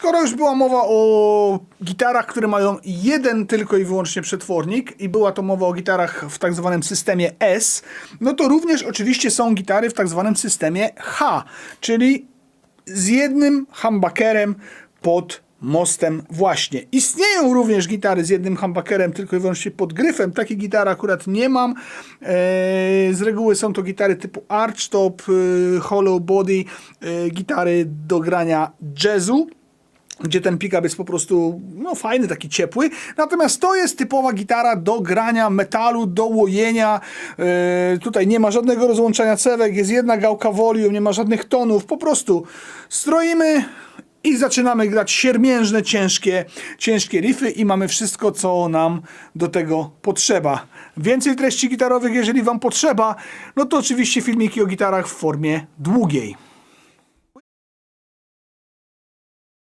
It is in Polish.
skoro już była mowa o gitarach, które mają jeden tylko i wyłącznie przetwornik i była to mowa o gitarach w tak zwanym systemie S, no to również oczywiście są gitary w tak zwanym systemie H, czyli z jednym humbuckerem pod mostem właśnie. Istnieją również gitary z jednym humbuckerem, tylko i wyłącznie pod gryfem. Takie gitary akurat nie mam. Eee, z reguły są to gitary typu archtop, e, hollow body, e, gitary do grania jazzu gdzie ten pick-up jest po prostu no, fajny, taki ciepły. Natomiast to jest typowa gitara do grania metalu, do łojenia. Yy, tutaj nie ma żadnego rozłączania cewek, jest jedna gałka volume, nie ma żadnych tonów. Po prostu stroimy i zaczynamy grać siermiężne, ciężkie, ciężkie riffy i mamy wszystko, co nam do tego potrzeba. Więcej treści gitarowych, jeżeli Wam potrzeba, no to oczywiście filmiki o gitarach w formie długiej.